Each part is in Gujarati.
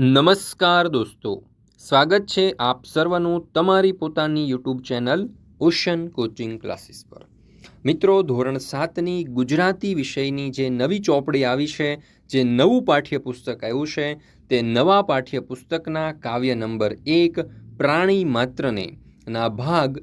નમસ્કાર દોસ્તો. સ્વાગત છે આપ સર્વનું તમારી પોતાની YouTube channel ocean coaching classes પર. મિત્રો, ધોરણ સાતની ગુજરાતી વિષયની જે નવી ચોપડી આવી છે, જે નવું પાઠ્યપુસ્તક આવ્યું છે, તે નવા પાઠ્યપુસ્તકના કાવ્ય નંબર એક પ્રાણી માત્રને, ના ભાગ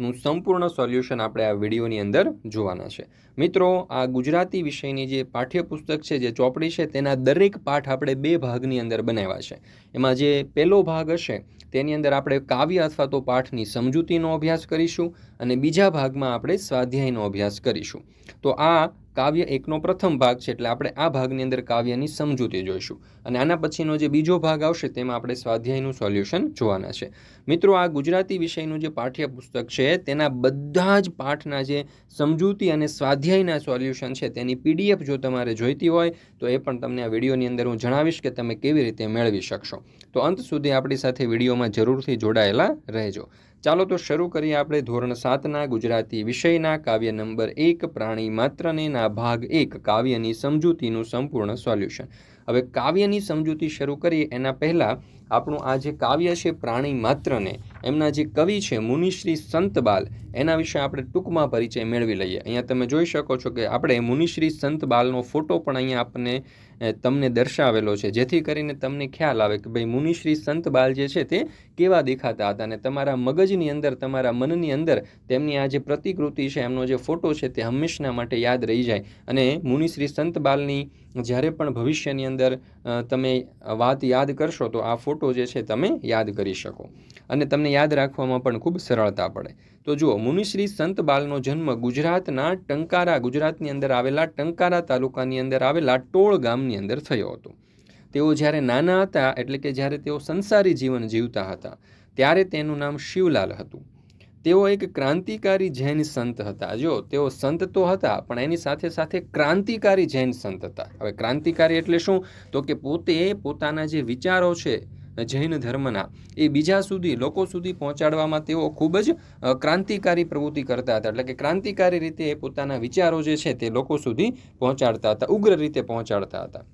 એકનું સંપૂર્ણ સોલ્યુશન આપણે આ વિડીયોની અંદર જોવાના છે. મિત્રો, આ ગુજરાતી વિષયની જે પાઠ્યપુસ્તક છે, જે ચોપડી છે, તેના દરેક પાઠ આપણે બે ભાગની અંદર બનાવ્યા છે. એમાં જે પહેલો ભાગ હશે, તેની અંદર આપણે કાવ્ય અથવા તો પાઠની સમજૂતીનો અભ્યાસ કરીશું અને બીજા ભાગમાં આપણે સ્વાધ્યાયનો અભ્યાસ કરીશું. તો આ કાવ્ય એકનો પ્રથમ ભાગ છે, એટલે આપણે આ ભાગની અંદર કાવ્યની સમજૂતી જોઈશું. અને આના પછીનો જે બીજો ભાગ આવશે, તેમાં આપણે સ્વાધ્યાયનું સોલ્યુશન જોવાના છે. મિત્રો, આ ગુજરાતી વિષયનું જે પાઠ્યપુસ્તક છે, તેના બધા જ પાઠના જે સમજૂતી અને સ્વાધ્યાયના સોલ્યુશન છે, તેની પીડીએફ જો તમારે જોઈતી હોય, તો એ પણ તમને આ વિડીયોની અંદર હું જણાવીશ કે તમે કેવી રીતે મેળવી શકશો. તો અંત સુધી આપણી સાથે વિડીયોમાં જરૂરથી જોડાયેલા રહેજો. ચાલો તો શરૂ કરીએ આપણે ધોરણ સાતના ગુજરાતી વિષયના. કાવ્ય નંબર એક, પ્રાણી માત્રને ના ભાગ એક, કાવ્યની સમજૂતીનું સંપૂર્ણ સોલ્યુશન. હવે કાવ્યની સમજૂતી શરૂ કરીએ, એના પહેલાં આપણું આ જે કાવ્ય છે, પ્રાણી માત્રને, એમના જે કવિ છે, મુનિશ્રી સંતબાલ, એના વિશે આપણે ટૂંકમાં પરિચય મેળવી લઈએ. અહીંયા તમે જોઈ શકો છો કે આપણે મુનિશ્રી સંતબાલનો ફોટો પણ અહીંયા આપણને તમને દર્શાવેલો છે. જેથી કરીને તમને ખ્યાલ આવે કે ભાઈ મુનિશ્રી સંતબાલ જે છે તે કેવા દેખાતા હતા અને તમારા મગજની અંદર, તમારા મનની અંદર તેમની આ જે પ્રતિકૃતિ છે, એમનો જે ફોટો છે તે હંમેશના માટે યાદ રહી જાય. અને મુનિશ્રી સંતબાલની જ્યારે પણ ભવિષ્યની અંદર તમે વાત યાદ કરશો તો આ ફોટો જે છે તમે યાદ કરી શકો. અને તમને યાદ રાખવામાં પણ ખૂબ સરળતા પડે. તો જુઓ, મુનિશ્રી સંત બાલનો જન્મ ગુજરાતના ટંકારા, ગુજરાતની અંદર આવેલા ટંકારા તાલુકાની અંદર આવેલા ટોળ ગામની અંદર થયો હતો. તેઓ જ્યારે નાના હતા, એટલે કે જ્યારે તેઓ સંસારી જીવન જીવતા હતા, ત્યારે તેનું નામ શિવલાલ હતું. તેઓ એક ક્રાંતિકારી જૈન સંત હતા. જો તેઓ સંત તો હતા, પણ એની સાથે સાથે ક્રાંતિકારી જૈન સંત હતા. હવે ક્રાંતિકારી એટલે શું? તો કે પોતે પોતાના જે વિચારો છે જૈન ધર્મના એ બીજા સુધી, લોકો સુધી પહોંચાડવામાં તેઓ ખૂબ જ ક્રાંતિકારી પ્રવૃત્તિ કરતા હતા. એટલે કે ક્રાંતિકારી રીતે એ પોતાના વિચારો જે છે તે લોકો સુધી પહોંચાડતા હતા, ઉગ્ર રીતે પહોંચાડતા હતા.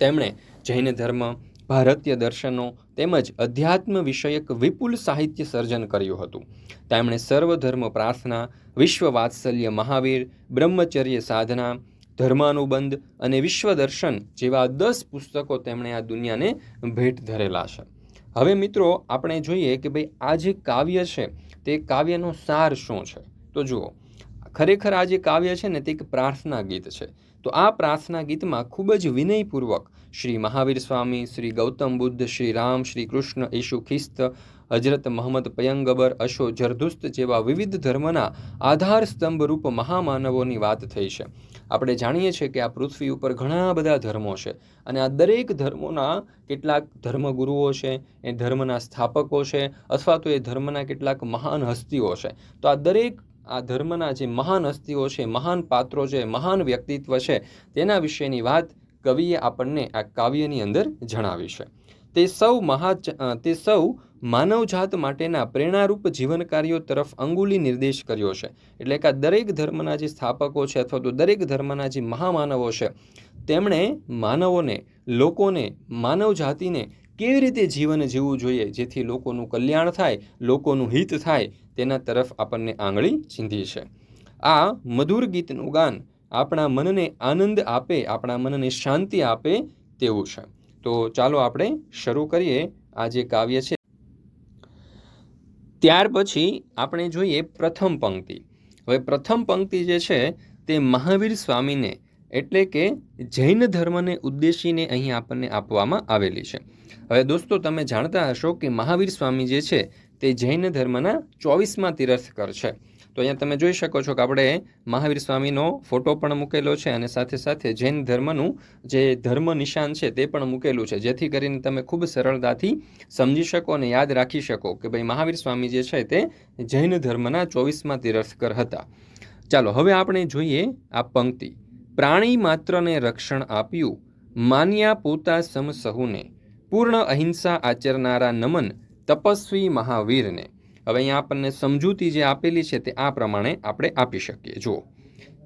તેમણે જૈન ધર્મ, ભારતીય દર્શનો તેમજ અધ્યાત્મ વિષયક વિપુલ સાહિત્ય સર્જન કર્યું હતું. તેમણે સર્વધર્મ પ્રાર્થના વિશ્વ વાત્સલ્ય મહાવીર, બ્રહ્મચર્ય સાધના ધર્માનુબંધ અને વિશ્વ દર્શન જેવા દસ પુસ્તકો તેમણે આ દુનિયાને ભેટ ધરેલા છે. હવે મિત્રો, આપણે જોઈએ કે ભાઈ, આ જે કાવ્ય છે, તે કાવ્યનો સાર શું છે? તો જુઓ, ખરેખર આ જે કાવ્ય છે ને, તે એક પ્રાર્થના ગીત છે. તો આ પ્રાર્થના ગીતમાં ખૂબ જ વિનયપૂર્વક શ્રી મહાવીર સ્વામી, શ્રી ગૌતમ બુદ્ધ, શ્રી રામ, શ્રી કૃષ્ણ ઈશુ ખ્રિસ્ત હજરત મહંમદ પયંગબર અશો જરદુસ્ત જેવા વિવિધ ધર્મના આધાર સ્તંભ રૂપ મહામાનવોની વાત થઈ છે. આપણે જાણીએ છીએ કે આ પૃથ્વી ઉપર ઘણા બધા ધર્મો છે. અને આ દરેક ધર્મોના કેટલાક ધર્મગુરુઓ છે, એ ધર્મના સ્થાપકો છે, અથવા તો એ ધર્મના કેટલાક મહાન હસ્તીઓ છે. તો આ દરેક આ ધર્મના જે મહાન હસ્તીઓ છે, મહાન પાત્રો છે, મહાન વ્યક્તિત્વ છે, તેના વિશેની વાત કવિએ આપણને આ કાવ્યની અંદર જણાવી છે. તે સૌ મહા, તે સૌ માનવજાત માટેના પ્રેરણારૂપ જીવન કાર્યો તરફ અંગુલી નિર્દેશ કર્યો છે. એટલે કે આ દરેક ધર્મના જે સ્થાપકો છે અથવા તો દરેક ધર્મના જે મહામાનવો છે, તેમણે માનવોને, લોકોને માનવ જાતિને કેવી રીતે જીવન જીવવું જોઈએ? જેથી લોકોનું કલ્યાણ થાય, લોકોનું હિત થાય, તેના તરફ આપણને આંગળી ચીંધી છે. આ મધુર ગીતનું ગાન આપણા મનને આનંદ આપે, આપણા મનને શાંતિ આપે તેવું છે. તો ચાલો આપણે શરૂ કરીએ. આ જે કાવ્ય છે ત્યાર પછી આપણે જોઈએ પ્રથમ પંક્તિ. હવે પ્રથમ પંક્તિ જે છે તે મહાવીર સ્વામીને એટલે કે જૈન ધર્મને ઉદ્દેશીને અહીં આપણને આપવામાં આવેલી છે. હવે દોસ્તો, તમે જાણતા હશો કે મહાવીર સ્વામી જે છે તે જૈન ધર્મના ચોવીસમાં તીર્થકર છે. તો અહીંયા તમે જોઈ શકો છો કે આપણે મહાવીર સ્વામીનો ફોટો પણ મૂકેલો છે અને સાથે સાથે જૈન ધર્મનું જે ધર્મ નિશાન છે તે પણ મૂકેલું છે. જેથી કરીને તમે ખૂબ સરળતાથી સમજી શકો અને યાદ રાખી શકો કે ભાઈ મહાવીર સ્વામી જે છે તે જૈન ધર્મના ચોવીસમાં તીર્થકર હતા. ચાલો, હવે આપણે જોઈએ આ પંક્તિ. પ્રાણી માત્રને રક્ષણ આપ્યું, માન્યા પોતા સમ સહુને પૂર્ણ અહિંસા આચરનારા નમન તપસ્વી મહાવીરને. હવે અહીંયા આપણને સમજૂતી જે આપેલી છે તે આ પ્રમાણે આપણે આપી શકીએ. જુઓ.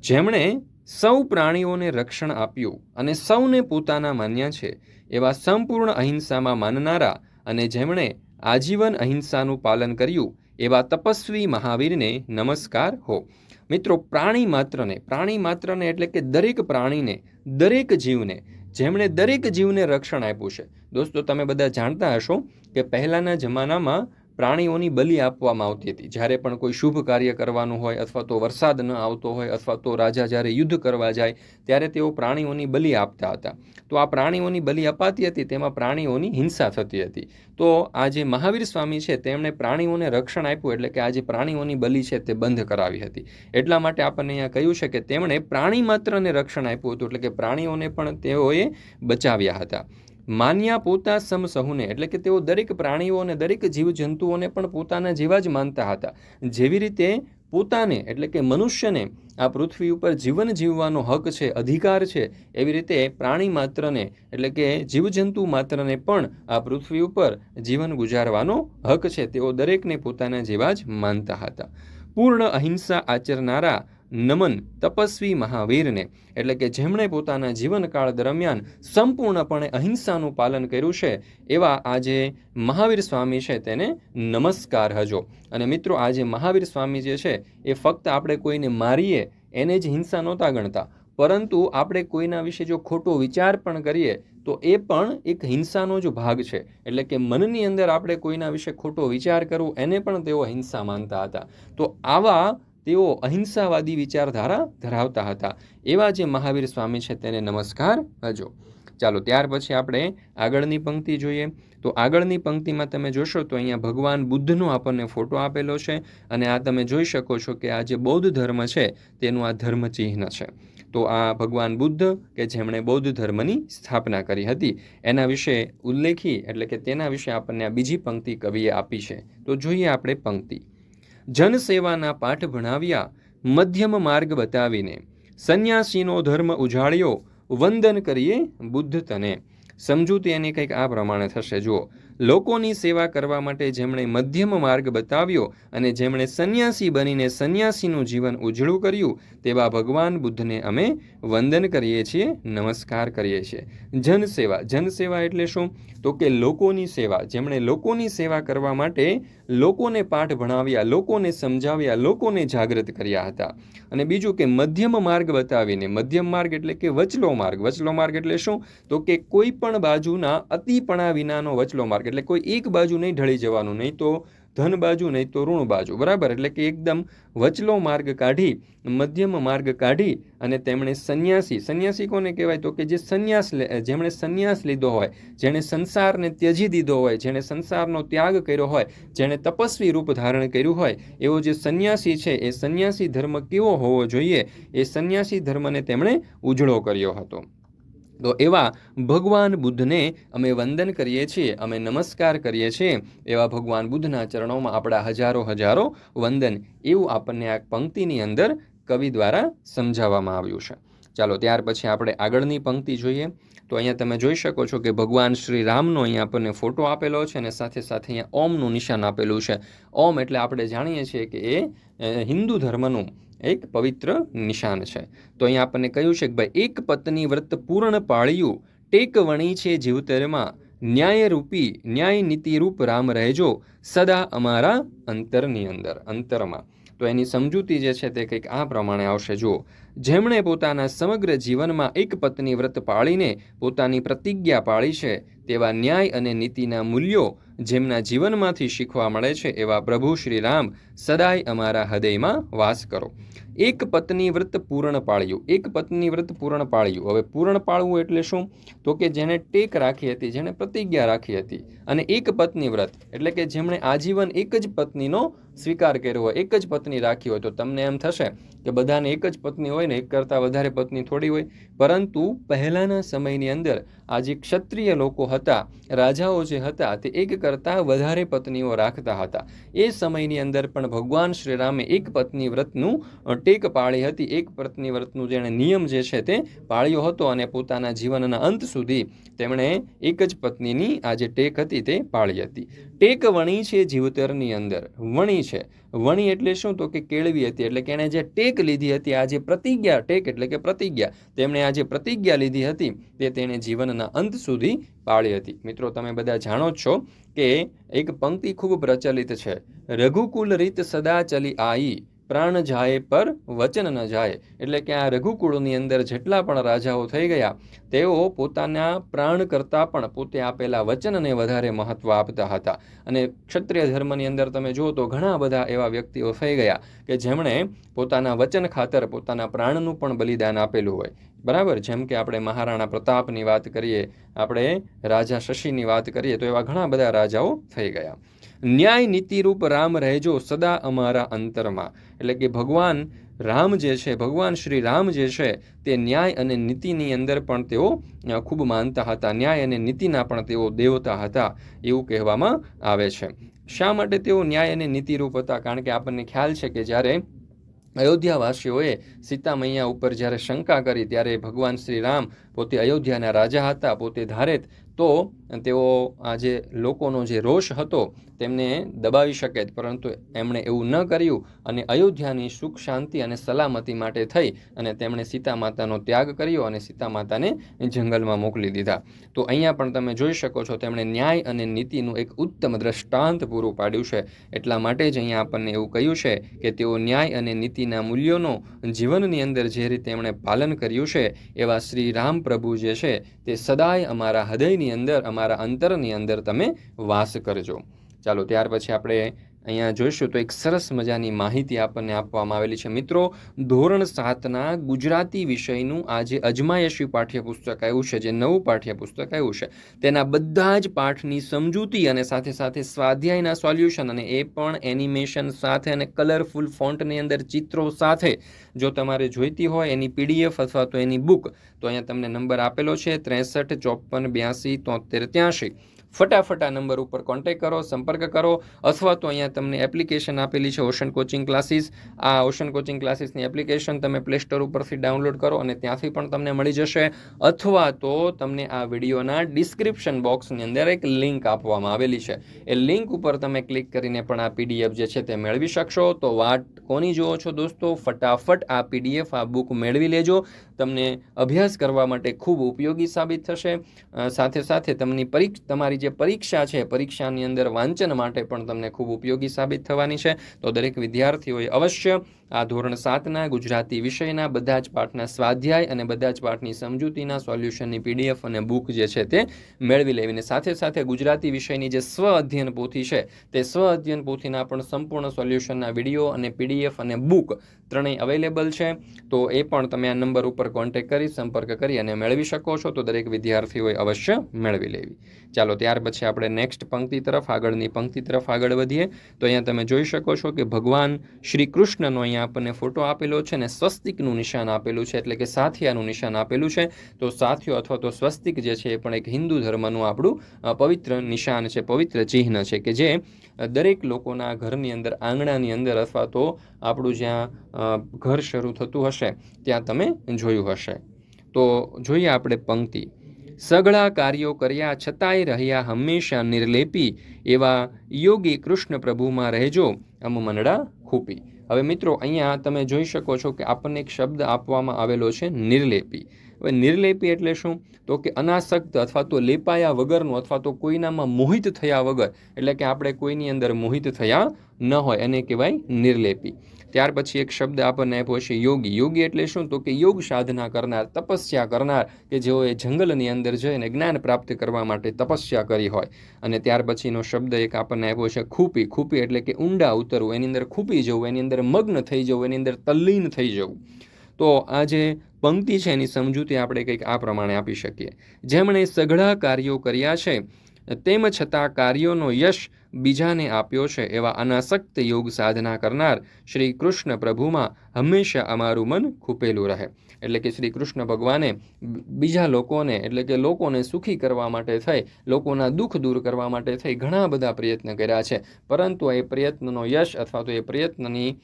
જેમણે સૌ પ્રાણીઓને રક્ષણ આપ્યું અને સૌને પોતાના માન્યા છે, એવા સંપૂર્ણ અહિંસામાં માનનારા અને જેમણે આજીવન અહિંસાનું પાલન કર્યું, એવા તપસ્વી મહાવીરને નમસ્કાર હો. મિત્રો, પ્રાણી માત્રને પ્રાણી માત્રને એટલે કે દરેક પ્રાણીને, દરેક જીવને, જેમણે દરેક જીવને રક્ષણ આપ્યું છે. દોસ્તો, તમે બધા જાણતા હશો કે પહેલાંના જમાનામાં પ્રાણીઓની બલિ આપવામાં આવતી હતી. જ્યારે પણ કોઈ શુભ કાર્ય કરવાનું હોય અથવા તો વરસાદ ન આવતો હોય અથવા તો રાજા જ્યારે યુદ્ધ કરવા જાય, ત્યારે તેઓ પ્રાણીઓની બલિ આપતા હતા. તો આ પ્રાણીઓની બલિ અપાતી હતી, તેમાં પ્રાણીઓની હિંસા થતી હતી. તો આ જે મહાવીર સ્વામી છે, તેમણે પ્રાણીઓને રક્ષણ આપ્યું એટલે કે આ જે પ્રાણીઓની બલિ છે તે બંધ કરાવી હતી. એટલા માટે આપણને અહીંયા કહ્યું છે કે તેમણે પ્રાણી માત્રને રક્ષણ આપ્યું હતું, એટલે કે પ્રાણીઓને પણ તેઓએ બચાવ્યા હતા. માન્યા પોતા સમ સહુને, એટલે કે તેઓ દરેક પ્રાણીઓ અને દરેક જીવજંતુઓને પણ પોતાના જેવા જ માનતા હતા. જેવી રીતે પોતાને, એટલે કે મનુષ્યને, આ પૃથ્વી ઉપર જીવન જીવવાનો હક છે, અધિકાર છે, એવી રીતે પ્રાણી માત્રને, એટલે કે જીવજંતુ માત્રને પણ આ પૃથ્વી ઉપર જીવન ગુજારવાનો હક છે. તેઓ દરેકને પોતાના જેવા જ માનતા હતા. પૂર્ણ અહિંસા આચરનારા નમન તપસ્વી મહાવીરને. એટલે કે જેમણે પોતાના જીવનકાળ દરમિયાન સંપૂર્ણપણે અહિંસાનું પાલન કર્યું છે, એવા આજે મહાવીર સ્વામી છે તેને નમસ્કાર હજો. અને મિત્રો, આજે મહાવીર સ્વામી જે છે, એ ફક્ત આપણે કોઈને મારીએ, એને જ હિંસા નહોતા ગણતા. પરંતુ આપણે કોઈના વિશે જો ખોટો વિચાર પણ કરીએ, તો એ પણ એક હિંસાનો જ ભાગ છે. એટલે કે મનની અંદર આપણે કોઈના વિશે ખોટો વિચાર કરવો, એને પણ તેઓ હિંસા માનતા હતા. તો આવા તેઓ અહિંસાવાદી વિચારધારા ધરાવતા હતા. એવા જે મહાવીર સ્વામી છે તેને નમસ્કાર હજો. ચાલો, ત્યાર પછી આપણે આગળની પંક્તિ જોઈએ. તો આગળની પંક્તિમાં તમે જોશો તો અહીંયા ભગવાન બુદ્ધનો આપણને ફોટો આપેલો છે અને આ તમે જોઈ શકો છો કે આ જે બૌદ્ધ ધર્મ છે તેનું આ ધર્મ ચિહ્ન છે. તો આ ભગવાન બુદ્ધ કે જેમણે બૌદ્ધ ધર્મની સ્થાપના કરી હતી, એના વિશે ઉલ્લેખી એટલે કે તેના વિશે આપણને આ બીજી પંક્તિ કવિએ આપી છે. તો જોઈએ આપણે પંક્તિ. જનસેવાના પાઠ ભણાવ્યા, મધ્યમ માર્ગ બતાવીને, સંન્યાસીનો ધર્મ ઉજાળ્યો, વંદન કરીએ બુદ્ધ તને સમજૂતી એની કંઈક આ પ્રમાણે થશે. જુઓ, લોકોની સેવા કરવા માટે જેમણે મધ્યમ માર્ગ બતાવ્યો અને જેમણે સંન્યાસી બનીને સંન્યાસીનું જીવન ઉજળું કર્યું, તેવા ભગવાન બુદ્ધને અમે વંદન કરીએ છીએ, નમસ્કાર કરીએ છીએ. જનસેવા. જનસેવા એટલે શું? તો કે લોકોની સેવા. જેમણે લોકોની સેવા કરવા માટે લોકોને પાઠ ભણાવ્યા, લોકોને સમજાવ્યા, લોકોને જાગૃત કર્યા હતા. અને બીજું કે મધ્યમ માર્ગ બતાવીને, મધ્યમ માર્ગ એટલે કે વચલો માર્ગ. વચલો માર્ગ એટલે શું? તો કે કોઈ પણ બાજુના અતિપણા વિનાનો વચલો માર્ગ. એટલે કોઈ એક બાજુ નહીં, ઢળી જવાનું નહીં. તો ધન બાજુ નહીં તો ઋણ બાજુ. બરાબર? એટલે કે એકદમ વચલો માર્ગ કાઢી, મધ્યમ માર્ગ કાઢી અને તેમણે સંન્યાસી સંન્યાસી કોને કહેવાય? તો કે જે સંન્યાસ જેમણે સંન્યાસ લીધો હોય, જેણે સંસારને ત્યજી દીધો હોય, જેણે સંસારનો ત્યાગ કર્યો હોય, જેણે તપસ્વી રૂપ ધારણ કર્યું હોય, એવો જે સંન્યાસી છે, એ સંન્યાસી ધર્મ કેવો હોવો જોઈએ? એ સંન્યાસી ધર્મને તેમણે ઉજળો કર્યો હતો. તો એવા ભગવાન બુદ્ધને અમે વંદન કરીએ છીએ, અમે નમસ્કાર કરીએ છીએ, એવા ભગવાન બુદ્ધના ચરણોમાં આપણા હજારો હજારો વંદન, એવું આપણને આ પંક્તિની અંદર કવિ દ્વારા સમજાવવામાં આવ્યું છે. ચાલો ત્યાર પછી આપણે આગળની પંક્તિ જોઈએ. તો અહીંયા તમે જોઈ શકો છો કે ભગવાન શ્રી રામનો અહીંયા આપણને ફોટો આપેલો છે અને સાથે સાથે અહીંયા ઓમનું નિશાન આપેલું છે. ઓમ એટલે આપણે જાણીએ છીએ કે એ હિન્દુ ધર્મનું એક પવિત્ર નિશાન છે. તો અહીંયા આપણને કહ્યું છે કે ભાઈ, એક પત્ની વ્રત પૂર્ણ પાળ્યું ટેક વણી છે જીવતરમાં, ન્યાયરૂપી ન્યાય નીતિરૂપ રામ રહેજો, સદા અમારા અંતરની અંદર, અંતરમાં. તો એની સમજૂતી જે છે તે કંઈક આ પ્રમાણે આવશે. જુઓ, જેમણે પોતાના સમગ્ર જીવનમાં એક પત્ની વ્રત પાળીને પોતાની પ્રતિજ્ઞા પાળી છે, તેવા ન્યાય અને નીતિના મૂલ્યો જેમના જીવનમાંથી શીખવા મળે છે, એવા પ્રભુ શ્રી રામ સદાય અમારા હૃદયમાં વાસ કરો. એક પત્ની વ્રત પૂર્ણ પાળ્યું. એક પત્ની વ્રત પૂર્ણ પાળ્યું. હવે પૂર્ણ પાળવું એટલે શું? તો કે જેને ટેક રાખી હતી જેને પ્રતિજ્ઞા રાખી હતી. અને એક પત્ની વ્રત એટલે કે જેમણે આજીવન એક જ પત્નીનો સ્વીકાર કર્યો હોય, એક જ પત્ની રાખી હોય, તો તમને એમ થશે કે બધાને એક જ પત્ની હોય ને એક કરતાં વધારે પત્ની થોડી હોય. પરંતુ પહેલાંના સમયની અંદર આ જે ક્ષત્રિય લોકો હતા, રાજાઓ જે હતા, તે એક કરતાં વધારે પત્નીઓ રાખતા હતા. એ સમયની અંદર પણ ભગવાન શ્રી રામે એક પત્ની વ્રતનું ટેક પાળી હતી. એક પત્ની વ્રતનું જેણે નિયમ જે છે તે પાળ્યો હતો અને પોતાના જીવનના અંત સુધી તેમણે એક જ પત્નીની આ જે ટેક હતી, તે પાળી હતી. ટેક વણી છે જીવતરની અંદર. વણી છે. વણી એટલે શું? તો કે કેળવી હતી, એટલે કે એણે જે ટેક લીધી હતી, આ જે પ્રતિજ્ઞા, ટેક એટલે કે પ્રતિજ્ઞા, તેમણે આ જે પ્રતિજ્ઞા લીધી હતી, તે તેણે જીવનના અંત સુધી પાળી હતી. મિત્રો, તમે બધા જાણો જ છો કે એક પંક્તિ ખૂબ પ્રચલિત છે. રઘુકુલ રીત સદા ચલી આઈ. પ્રાણ જાય પર વચન ન જાય. એટલે કે આ રઘુકુળની અંદર જેટલા પણ રાજાઓ થઈ ગયા, તેઓ પોતાના પ્રાણ કરતાં પણ પોતે આપેલા વચનને વધારે મહત્ત્વ આપતા હતા. અને ક્ષત્રિય ધર્મની અંદર તમે જુઓ તો ઘણા બધા એવા વ્યક્તિઓ થઈ ગયા કે જેમણે પોતાના વચન ખાતર પોતાના પ્રાણનું પણ બલિદાન આપેલું હોય. બરાબર? જેમ કે આપણે મહારાણા પ્રતાપની વાત કરીએ, આપણે રાજા શશીની વાત કરીએ, તો એવા ઘણા બધા રાજાઓ થઈ ગયા. ન્યાય નીતિરૂપ રામ રહેજો સદા અમારા અંતરમાં. એટલે કે ભગવાન રામ જે છે, ભગવાન શ્રી રામ જે છે, તે ન્યાય અને નીતિની અંદર પણ તેઓ ખૂબ માનતા હતા. ન્યાય અને નીતિના પણ તેઓ દેવતા હતા એવું કહેવામાં આવે છે. શા માટે તેઓ ન્યાય અને નીતિરૂપ હતા? કારણ કે આપણને ખ્યાલ છે કે જ્યારે અયોધ્યાવાસીઓએ સીતા મૈયા ઉપર જ્યારે શંકા કરી, ત્યારે ભગવાન શ્રી રામ પોતે અયોધ્યાના રાજા હતા, પોતે ધારેત, તો તેઓ આ જે લોકોનો જે રોષ હતો તેમને દબાવી શકે પરંતુ એમણે એવું ન કર્યું અને અયોધ્યાની સુખ, શાંતિ અને સલામતી માટે થઈ અને તેમણે સીતા માતાનો ત્યાગ કર્યો અને સીતા માતાને જંગલમાં મોકલી દીધા. તો અહીંયા પણ તમે જોઈ શકો છો, તેમણે ન્યાય અને નીતિનું એક ઉત્તમ દ્રષ્ટાંત પૂરું પાડ્યું છે. એટલા માટે જ અહીંયા આપણને એવું કહ્યું છે કે તેઓ ન્યાય અને નીતિના મૂલ્યોનો જીવનની અંદર જે રીતે એમણે પાલન કર્યું છે, એવા શ્રી રામ પ્રભુ જે છે, તે સદાય અમારા હૃદયની અંદર, અમારા અંતરની અંદર તમે વાસ કરજો. ચાલો, ત્યાર પછી આપણે અહીંયા જોઈશું તો એક સરસ મજાની માહિતી આપણને આપવામાં આવેલી છે. મિત્રો, ધોરણ સાતના ગુજરાતી વિષયનું આ જે અજમાયશી પાઠ્યપુસ્તક આવ્યું છે, જે નવું પાઠ્યપુસ્તક આવ્યું છે. તેના બધા જ પાઠની સમજૂતી અને સાથે સાથે સ્વાધ્યાયના સોલ્યુશન અને એ પણ એનિમેશન સાથે અને કલરફુલ ફોન્ટની અંદર ચિત્રો સાથે. જો તમારે જોઈતી હોય એની પીડીએફ અથવા તો એની બુક, તો અહીંયા તમને નંબર આપેલો છે ત્રેસઠ ચોપન બ્યાસી તોતેર ત્યાંશી. ફટાફટ આ નંબર ઉપર કોન્ટેક કરો, સંપર્ક કરો અથવા તો અહીંયા તમને એપ્લિકેશન આપેલી છે ઓશન કોચિંગ ક્લાસીસ આ ઓશન કોચિંગ ક્લાસીસની એપ્લિકેશન તમે પ્લે સ્ટોર ઉપરથી ડાઉનલોડ કરો અને ત્યાંથી પણ તમને મળી જશે. અથવા તો તમને આ વિડીયોના ડિસ્ક્રિપ્શન બોક્સની અંદર એક લિંક આપવામાં આવેલી છે. એ લિંક ઉપર તમે ક્લિક કરીને પણ આ પીડીએફ જે છે તે મેળવી શકશો. તો વાટ કોની જુઓ છો દોસ્તો? ફટાફટ આ પીડીએફ આ બુક મેળવી લેજો. તમને અભ્યાસ કરવા માટે ખૂબ ઉપયોગી સાબિત થશે. સાથે સાથે તમને પરીક્ષ તમારી જે પરીક્ષા છે, પરીક્ષાની અંદર વાંચન માટે પણ તમને ખૂબ ઉપયોગી સાબિત થવાની છે. તો દરેક વિદ્યાર્થીઓએ અવશ્ય આ ધોરણ સાતના ગુજરાતી વિષયના બધા જ પાઠના સ્વાધ્યાય અને બધા જ પાઠની સમજૂતીના સોલ્યુશનની પીડીએફ અને બુક જે છે તે મેળવી લેવીને સાથે સાથે ગુજરાતી વિષયની જે સ્વ અધ્યયન પોથી છે તે સ્વ અધ્યયન પોથીના પણ સંપૂર્ણ સોલ્યુશનના વીડિયો અને પીડીએફ અને બુક ત્રણેય અવેલેબલ છે. તો એ પણ તમે આ નંબર ઉપર કોન્ટેક કરી, સંપર્ક કરી અને મેળવી શકો છો. તો દરેક વિદ્યાર્થીઓએ અવશ્ય મેળવી લેવી. ચાલો, ત્યાર પછી આપણે નેક્સ્ટ પંક્તિ તરફ, આગળની પંક્તિ તરફ આગળ વધીએ. તો અહીંયા તમે જોઈ શકો છો કે ભગવાન શ્રી કૃષ્ણનો અહીંયા આપણને ફોટો આપેલો છે અને સ્વસ્તિકનું નિશાન આપેલું છે, એટલે કે સાથિયાનું નિશાન આપેલું છે. તો સાથિયો અથવા તો સ્વસ્તિક જે છે એ પણ એક હિન્દુ ધર્મનું આપણું પવિત્ર નિશાન છે, પવિત્ર ચિહ્ન છે કે જે દરેક લોકોના ઘરની અંદર, આંગણાની અંદર અથવા તો આપણું જ્યાં ઘર શરૂ થતું હશે, ત્યાં તમે જોયું હશે. તો જોઈએ આપણે પંક્તિ. સઘળા કાર્યો કર્યા છતાંય રહ્યા હંમેશા નિર્લેપી એવા યોગી કૃષ્ણ પ્રભુમાં રહેજો, અમ મનડા ખૂપી. હવે મિત્રો, અહીંયા તમે જોઈ શકો છો કે આપણને એક શબ્દ આપવામાં આવેલો છે નિર્લેપી. હવે નિર્લેપી એટલે શું? તો કે અનાસક્ત અથવા તો લેપાયા વગરનું અથવા તો કોઈનામાં મોહિત થયા વગર, એટલે કે આપણે કોઈની અંદર મોહિત થયા ન હોય, એને કહેવાય નિર્લેપી. ત્યાર પછી એક શબ્દ આપણને આપ્યો છે યોગી. યોગી એટલે શું? તો કે યોગ સાધના કરનાર, તપસ્યા કરનાર, કે જેઓએ જંગલની અંદર જઈને જ્ઞાન પ્રાપ્ત કરવા માટે તપસ્યા કરી હોય. અને ત્યાર પછીનો શબ્દ એક આપણને આપ્યો છે ખૂપી. ખૂપી એટલે કે ઊંડા ઉતરવું. એની અંદર ખૂપી જવું, એની અંદર મગ્ન થઈ જવું, એની અંદર તલ્લીન થઈ જવું. તો આ જે પંક્તિ છે એની સમજૂતી આપણે કંઈક આ પ્રમાણે આપી શકીએ. જેમણે સઘળા કાર્યો કર્યા છે, તેમ છતાં કાર્યોનો યશ બીજાને આપ્યો છે એવા અનાસક્ત યોગ સાધના કરનાર શ્રી કૃષ્ણ પ્રભુમાં હંમેશા અમારું મન ખૂપેલું રહે. એટલે કે શ્રી કૃષ્ણ ભગવાને બીજા લોકોને, એટલે કે લોકોને સુખી કરવા માટે થઈ, લોકોના દુઃખ દૂર કરવા માટે થઈ ઘણા બધા પ્રયત્ન કર્યા છે. પરંતુ એ પ્રયત્નનો યશ અથવા તો એ પ્રયત્નની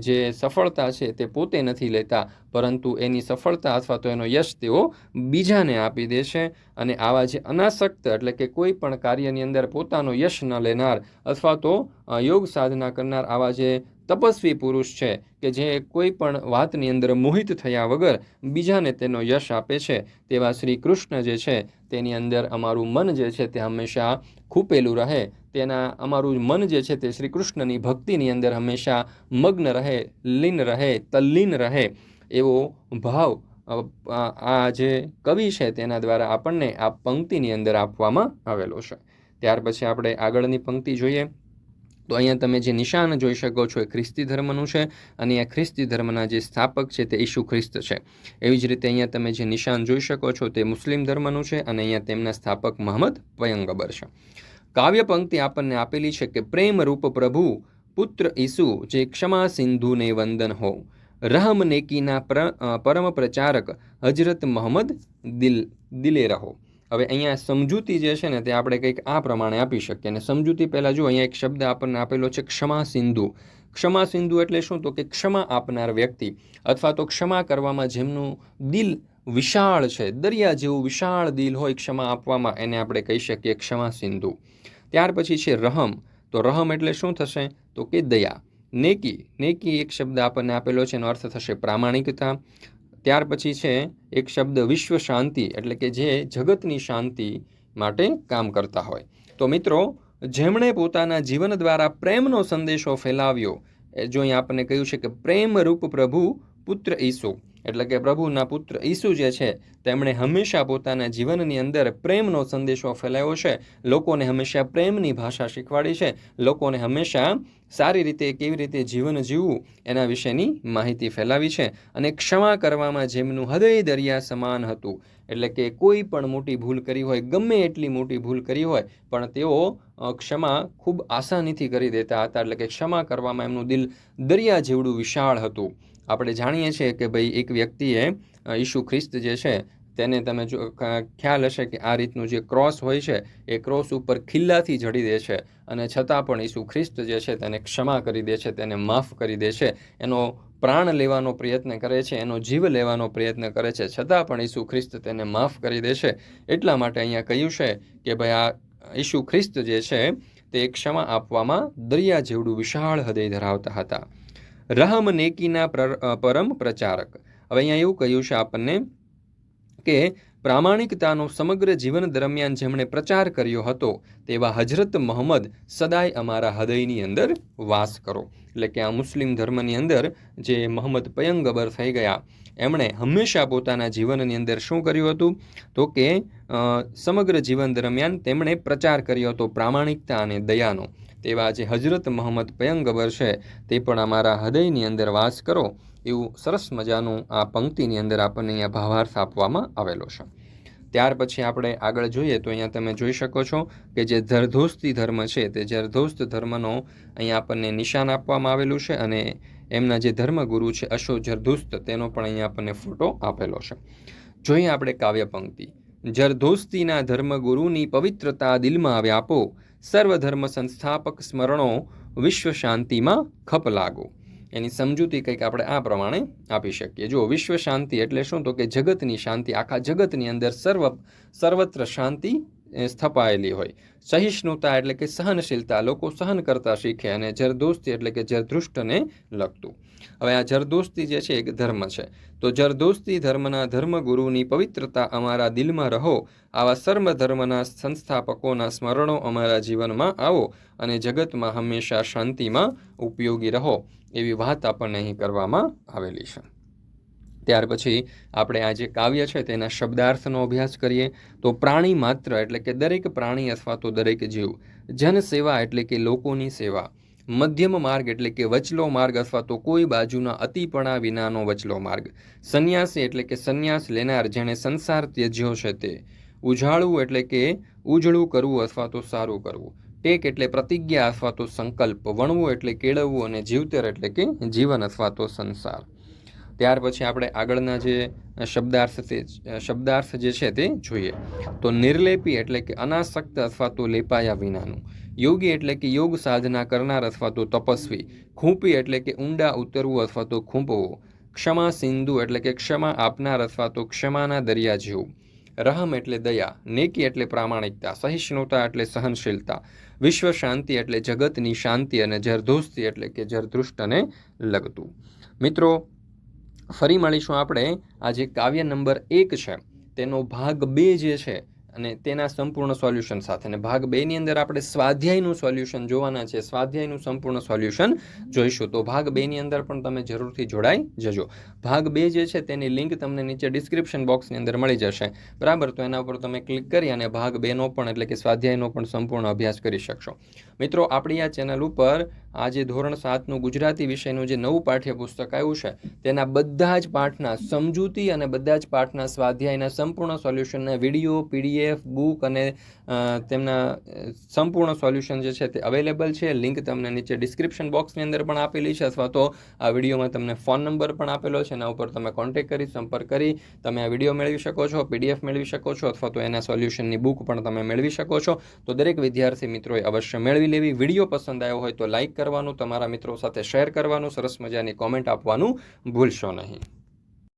જે સફળતા છે તે પોતે નથી લેતા. પરંતુ એની સફળતા અથવા તો એનો યશ તેઓ બીજાને આપી દે છે અને આવા જે અનાસક્ત એટલે કે કોઈ પણ કાર્યની અંદર પોતાનો યશ ન લેનાર અથવા તો યોગ સાધના કરનાર આવા જે તપસ્વી પુરુષ છે કે જે કોઈ પણ વાતની અંદર મોહિત થયા વગર બીજાને તેનો યશ આપે છે, તેવા શ્રી કૃષ્ણ જે છે, તેની અંદર અમારું મન જે છે તે હંમેશા ખૂપેલું રહે. તેના, અમારું મન જે છે તે શ્રી કૃષ્ણની ભક્તિની અંદર હંમેશા મગ્ન રહે, લીન રહે, તલ્લીન રહે એવો ભાવ આ જે કવિ છે તેના દ્વારા આપણને આ પંક્તિની અંદર આપવામાં આવેલો છે. ત્યાર પછી આપણે આગળની પંક્તિ જોઈએ. તો અહીંયા તમે જે નિશાન જોઈ શકો છો એ ખ્રિસ્તી ધર્મનું છે અને આ ખ્રિસ્તી ધર્મના જે સ્થાપક છે તે ઈશુ ખ્રિસ્ત છે. એવી જ રીતે અહીંયા તમે જે નિશાન જોઈ શકો છો તે મુસ્લિમ ધર્મનું છે અને અહીંયા તેમના સ્થાપક મહંમદ પયંગબર છે. કાવ્ય પંક્તિ આપણને આપેલી છે કે પ્રેમ રૂપ પ્રભુ, પુત્ર ઈસુ, જે ક્ષમા સિંધુને વંદન હો. રહમ નેકીના પરમ પ્રચારક હજરત મોહમ્મદ દિલ દિલે રહો હવે અહીંયા સમજૂતી જે છે ને તે આપણે કંઈક આ પ્રમાણે આપી શકીએ. અને સમજૂતી પહેલાં જો અહીંયા એક શબ્દ આપણને આપેલો છે ક્ષમા સિંધુ. ક્ષમા સિંધુ એટલે શું? તો કે ક્ષમા આપનાર વ્યક્તિ અથવા તો ક્ષમા કરવામાં જેમનું દિલ વિશાળ છે, દરિયા જેવું વિશાળ દિલ હોય ક્ષમા આપવામાં એને આપણે કહી શકીએ ક્ષમા સિંધુ. ત્યાર પછી છે રહમ. તો રહમ એટલે શું થશે? તો કે દયા. નેકી. નેકી એક શબ્દ આપણને આપેલો છે, એનો અર્થ થશે પ્રામાણિકતા. ત્યાર પછી છે, એક શબ્દ વિશ્વ શાંતિ એટલે કે જે જગતની શાંતિ માટે કામ કરતા હોય. તો મિત્રો, જેમણે પોતાના જીવન દ્વારા પ્રેમનો સંદેશો ફેલાવ્યો જો અહીં આપણને કહ્યું છે કે પ્રેમ રૂપ પ્રભુ પુત્ર ઈસુ એટલે કે પ્રભુના પુત્ર ઈસુ જે છે, તેમણે હંમેશા પોતાના જીવનની અંદર પ્રેમનો સંદેશો ફેલાવ્યો છે. લોકોને હંમેશા પ્રેમની ભાષા શીખવાડી છે. લોકોને હંમેશા સારી રીતે, કેવી રીતે જીવન જીવવું એના વિશેની માહિતી ફેલાવી છે અને ક્ષમા કરવામાં જેમનું હૃદય દરિયા સમાન હતું. એટલે કે કોઈ પણ મોટી ભૂલ કરી હોય, ગમે એટલી મોટી ભૂલ કરી હોય, પણ તેઓ ક્ષમા ખૂબ આસાનીથી કરી દેતા હતા. એટલે કે ક્ષમા કરવામાં એમનું દિલ દરિયા જેવડું વિશાળ હતું. આપણે જાણીએ છીએ કે ભાઈ એક વ્યક્તિએ ઈશુ ખ્રિસ્ત જે છે, તેને તમે જો ખ્યાલ હશે કે આ રીતનું જે ક્રોસ હોય છે, એ ક્રોસ ઉપર ખિલ્લાથી જડી દે છે અને છતાં પણ ઈસુ ખ્રિસ્ત જે છે તેને ક્ષમા કરી દે છે, તેને માફ કરી દે છે. એનો પ્રાણ લેવાનો પ્રયત્ન કરે છે, એનો જીવ લેવાનો પ્રયત્ન કરે છે, છતાં પણ ઈસુ ખ્રિસ્ત તેને માફ કરી દે છે. એટલા માટે અહીંયા કહ્યું છે કે ભાઈ આ ઈસુ ખ્રિસ્ત જે છે, તે ક્ષમા આપવામાં દરિયા જેવડું વિશાળ હૃદય ધરાવતા હતા. રહમ નેકીના પરમ પ્રચારક. હવે અહીંયા એવું કહ્યું છે આપણને કે પ્રામાણિકતાનો સમગ્ર જીવન દરમિયાન જેમણે પ્રચાર કર્યો હતો, તેવા હજરત મોહમ્મદ સદાય અમારા હૃદયની અંદર વાસ કરો. એટલે કે આ મુસ્લિમ ધર્મની અંદર જે મોહમ્મદ પયંગબર થઈ ગયા, એમણે હંમેશા પોતાના જીવનની અંદર શું કર્યું હતું? તો કે સમગ્ર જીવન દરમિયાન તેમણે પ્રચાર કર્યો હતો પ્રામાણિકતા અને દયાનો. તેવા જે હજરત મોહમ્મદ પયંગબર છે, તે પણ અમારા હૃદયની અંદર વાસ કરો, એવું સરસ મજાનું આ પંક્તિની અંદર આપણને અહીંયા ભાવાર્થ આપવામાં આવેલો છે. ત્યાર પછી આપણે આગળ જોઈએ તો અહીંયા તમે જોઈ શકો છો કે જે જરધોસ્તી ધર્મ છે, તે જરધોસ્ત ધર્મનો અહીંયા આપણને નિશાન આપવામાં આવેલું છે અને એમના જે ધર્મગુરુ છે અશો જરધુસ્ત તેનો પણ અહીંયા આપણને ફોટો આપેલો છે. જોઈએ આપણે કાવ્ય પંક્તિ. જરધોસ્તીના ધર્મગુરુની પવિત્રતા દિલમાં વ્યાપો સર્વધર્મ સંસ્થાપક સ્મરણો વિશ્વ શાંતિમાં ખપ લાગો. એની સમજૂતી કંઈક આપણે આ પ્રમાણે આપી શકીએ. જો વિશ્વ શાંતિ એટલે શું? તો કે જગતની શાંતિ, આખા જગતની અંદર સર્વ, સર્વત્ર શાંતિ સ્થપાયેલી હોય. સહિષ્ણુતા એટલે કે સહનશીલતા લોકો સહન કરતા શીખે અને જરદોસ્તી એટલે કે જરદૃષ્ટને લગતું. હવે આ જરદોસ્તી જે છે એક ધર્મ છે. તો જરદોસ્તી ધર્મના ધર્મગુરુની પવિત્રતા અમારા દિલમાં રહો, આવા સર્વ ધર્મના સંસ્થાપકોના સ્મરણો અમારા જીવનમાં આવો અને જગતમાં હંમેશા શાંતિમાં ઉપયોગી રહો, એવી વાત આપણને અહીં કરવામાં આવેલી છે. ત્યાર પછી આપણે આ જે કાવ્ય છે તેના શબ્દાર્થનો અભ્યાસ કરીએ, તો પ્રાણી માત્ર એટલે કે દરેક પ્રાણી અથવા તો દરેક જીવ જન સેવા એટલે કે લોકોની સેવા, મધ્યમ માર્ગ એટલે કે વચલો માર્ગ અથવા તો કોઈ બાજુના અતિપણા વિનાનો વચલો માર્ગ, સંન્યાસી એટલે કે સંન્યાસ લેનાર જેણે સંસાર ત્યજ્યો છે તે ઉજાળવું એટલે કે ઉજળું કરવું અથવા તો સારું કરવું, ટેક એટલે પ્રતિજ્ઞા અથવા તો સંકલ્પ, વણવું એટલે કેળવવું અને જીવતર એટલે કે જીવન અથવા તો સંસાર. ત્યાર પછી આપણે આગળના જે શબ્દાર્થ તે શબ્દાર્થ જે છે તે જોઈએ. તો નિર્લેપી એટલે કે અનાસક્ત અથવા તો લેપાયા વિનાનું. યોગી એટલે કે યોગ સાધના કરનાર અથવા તો તપસ્વી. ખૂંપી એટલે કે ઊંડા ઉતરવું અથવા તો ખૂંપવું. ક્ષમા સિંધુ એટલે કે ક્ષમા આપનાર અથવા તો ક્ષમાના દરિયા જેવું. રહમ એટલે દયા, નેકી એટલે પ્રામાણિકતા, સહિષ્ણુતા એટલે સહનશીલતા. વિશ્વ શાંતિ એટલે જગતની શાંતિ અને જરદોસ્તી એટલે કે જરદૃષ્ટને લગતું. મિત્રો ફરી મળીશું આપણે. આ જે કાવ્ય નંબર એક છે. તેનો ભાગ બે જે છે અને તેના સંપૂર્ણ સોલ્યુશન સાથે. અને ભાગ બેની અંદર આપણે સ્વાધ્યાયનું સોલ્યુશન જોવાના છે. સ્વાધ્યાયનું સંપૂર્ણ સોલ્યુશન જોઈશું. તો ભાગ બેની અંદર પણ તમે જરૂરથી જોડાઈ જજો. ભાગ બે જે છે તેની લિંક તમને નીચે ડિસ્ક્રિપ્શન બોક્સની અંદર મળી જશે. બરાબર? તો એના ઉપર તમે ક્લિક કરી અને ભાગ બેનો પણ એટલે કે સ્વાધ્યાયનો પણ સંપૂર્ણ અભ્યાસ કરી શકશો. મિત્રો, આપણી આ ચેનલ ઉપર આ જે ધોરણ સાતનું ગુજરાતી વિષયનું જે નવું પાઠ્યપુસ્તક આવ્યું છે, તેના બધા જ પાઠના સમજૂતી અને બધા જ પાઠના સ્વાધ્યાયના સંપૂર્ણ સોલ્યુશનના વીડિયો, પીડીએફ, બુક અને તેમના સંપૂર્ણ સોલ્યુશન જે છે તે અવેલેબલ છે. લિંક તમને નીચે ડિસ્ક્રિપ્શન બોક્સની અંદર પણ આપેલી છે, અથવા તો આ વિડીયોમાં તમને ફોન નંબર પણ આપેલો છે, એના ઉપર તમે કોન્ટેક કરી, સંપર્ક કરી, તમે આ વીડિયો મેળવી શકો છો, પીડીએફ મેળવી શકો છો, અથવા તો એના સોલ્યુશનની બુક પણ તમે મેળવી શકો છો. તો દરેક વિદ્યાર્થી મિત્રોએ અવશ્ય મેળવી લેવી. વીડિયો પસંદ આવ્યો હોય તો લાઇક કરવાનું તમારા મિત્રો સાથે શેર કરવાનું સરસ મજાની કોમેન્ટ આપવાનું ભૂલશો નહીં.